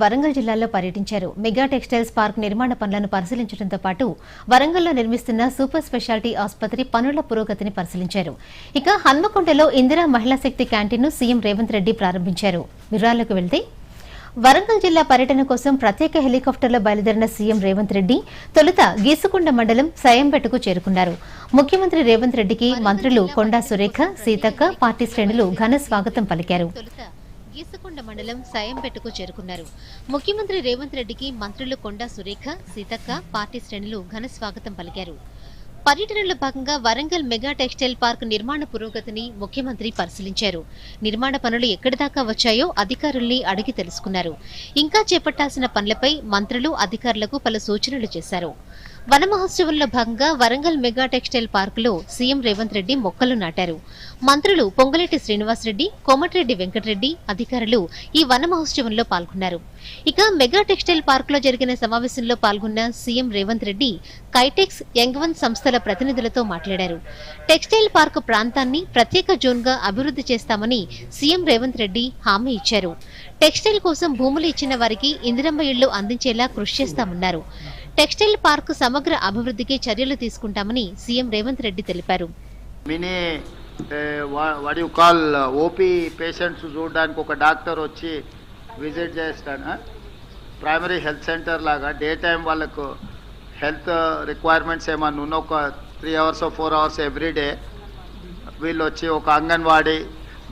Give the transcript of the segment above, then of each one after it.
వరంగల్ జిల్లాలో పర్యటించారు. Mega textiles park నిర్మాణ పనులను పరిశీలించడంతో పాటు వరంగల్లో నిర్మిస్తున్న సూపర్ స్పెషాలిటీ ఆసుపత్రి పనుల పురోగతిని పరిశీలించారు. ఇక హన్మకొండలో ఇందిరా మహిళా శక్తి క్యాంటీన్ను సీఎం రేవంత్ రెడ్డి ప్రారంభించారు. వివరాలకు వెళ్తే వరంగల్ జిల్లా పర్యటన కోసం ప్రత్యేక హెలికాప్టర్లో బయలుదేరిన సీఎం రేవంత్ రెడ్డి తొలుత గీసుకొండ మండలం సయంపేటకు చేరుకున్నారు. ముఖ్యమంత్రి రేవంత్ రెడ్డికి మంత్రులు కొండా సురేఖ సీతక్క పార్టీ శ్రేణులు ఘన స్వాగతం పలికారు. గీసకొండ మండలం సాయంపేటకు చేరుకున్నారు. ముఖ్యమంత్రి రేవంత్ రెడ్డికి మంత్రులు కొండా సురేఖ సీతక్క పార్టీ శ్రేణులు ఘన స్వాగతం పలికారు. పర్యటనలో భాగంగా వరంగల్ మెగా టెక్స్టైల్ పార్క్ నిర్మాణ పురోగతిని ముఖ్యమంత్రి పరిశీలించారు. నిర్మాణ పనులు ఎక్కడి దాకా వచ్చాయో అధికారుల్ని అడిగి తెలుసుకున్నారు. ఇంకా చేపట్టాల్సిన పనులపై మంత్రులు అధికారులకు పలు సూచనలు చేశారు. వన మహోత్సవంలో భాగంగా వరంగల్ మెగా టెక్స్టైల్ పార్కులో సీఎం రేవంత్ రెడ్డి మొక్కలు నాటారు. మంత్రులు పొంగులేటి శ్రీనివాసరెడ్డి కోమటిరెడ్డి వెంకటరెడ్డి అధికారులు ఈ వన మహోత్సవంలో పాల్గొన్నారు. ఇక మెగా టెక్స్టైల్ పార్కులో జరిగిన సమావేశంలో పాల్గొన్న సీఎం రేవంత్ రెడ్డి కైటెక్స్ యంగ్వన్ సంస్థల ప్రతినిధులతో మాట్లాడారు. టెక్స్టైల్ పార్కు ప్రాంతాన్ని ప్రత్యేక జోన్గా అభివృద్ధి చేస్తామని సీఎం రేవంత్ రెడ్డి హామీ ఇచ్చారు. టెక్స్టైల్ కోసం భూములు ఇచ్చిన వారికి ఇందిరమ్మ ఇళ్ళు అందించేలా కృషి చేస్తామన్నారు. టెక్స్టైల్ పార్కు సమగ్ర అభివృద్ధికి చర్యలు తీసుకుంటామని సీఎం రేవంత్ రెడ్డి తెలిపారు. మినీ వాడి కాల్ ఓపీ పేషెంట్స్ చూడడానికి ఒక డాక్టర్ వచ్చి విజిట్ చేస్తాను? ప్రైమరీ హెల్త్ సెంటర్ లాగా డే టైం వాళ్ళకు హెల్త్ రిక్వైర్మెంట్స్ ఏమన్నా ఉన్న ఒక three hours four hours everyday వీళ్ళు వచ్చి ఒక అంగన్వాడీ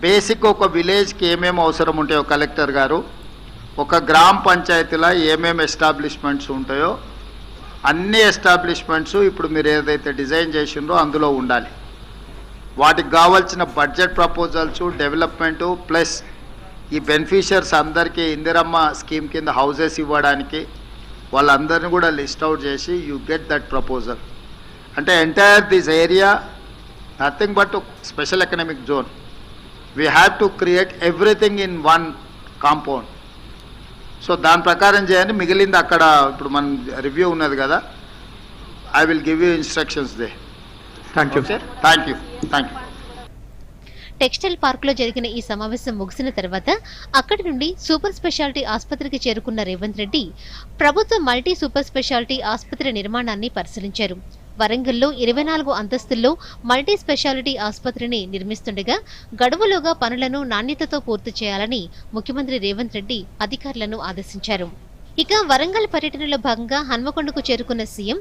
బేసిక్ ఒక విలేజ్కి ఏమేమి అవసరం ఉంటాయో కలెక్టర్ గారు ఒక గ్రామ పంచాయతీలో ఏమేమి ఎస్టాబ్లిష్మెంట్స్ ఉంటాయో అన్ని ఎస్టాబ్లిష్మెంట్స్ ఇప్పుడు మీరు ఏదైతే డిజైన్ చేసిండ్రో అందులో ఉండాలి. వాటికి కావాల్సిన బడ్జెట్ ప్రపోజల్స్ డెవలప్మెంటు ప్లస్ ఈ బెనిఫిషియర్స్ అందరికీ ఇందిరమ్మ స్కీమ్ కింద హౌజెస్ ఇవ్వడానికి వాళ్ళందరినీ కూడా లిస్ట్ అవుట్ చేసి యూ గెట్ దట్ ప్రపోజల్. అంటే entire this area nothing but special economic zone. We have to create everything in one compound. So దాని ప్రకారం చేయండి. మిగిలింది అక్కడ ఇప్పుడు మన రివ్యూ ఉన్నది కదా. I will give you instructions they thank you thank you thank you textile పార్క్లో జరిగిన ఈ సమావేశం ముగిసిన తర్వాత అక్కడి నుండి సూపర్ స్పెషాలిటీ ఆసుపత్రికి చేరుకున్న రేవంత్ రెడ్డి ప్రభుత్వ మల్టీ సూపర్ స్పెషాలిటీ ఆసుపత్రి నిర్మాణాన్ని పరిశీలించారు. వరంగల్లో ఇరవై నాలుగు అంతస్తుల్లో మల్టీ స్పెషాలిటీ ఆసుపత్రిని నిర్మిస్తుండగా గడువులోగా పనులను నాణ్యతతో పూర్తి చేయాలని ముఖ్యమంత్రి రేవంత్ రెడ్డి అధికారులను ఆదేశించారు. ఇక వరంగల్ పర్యటనలో భాగంగా హన్మకొండకు చేరుకున్న సీఎం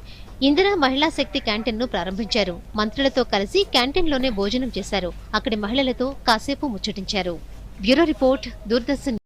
ఇందిరా మహిళా శక్తి క్యాంటీన్ను ప్రారంభించారు. మంత్రులతో కలిసి క్యాంటీన్లోనే భోజనం చేశారు. అక్కడి మహిళలతో కాసేపు ముచ్చటించారు. Bureau report Doordarshan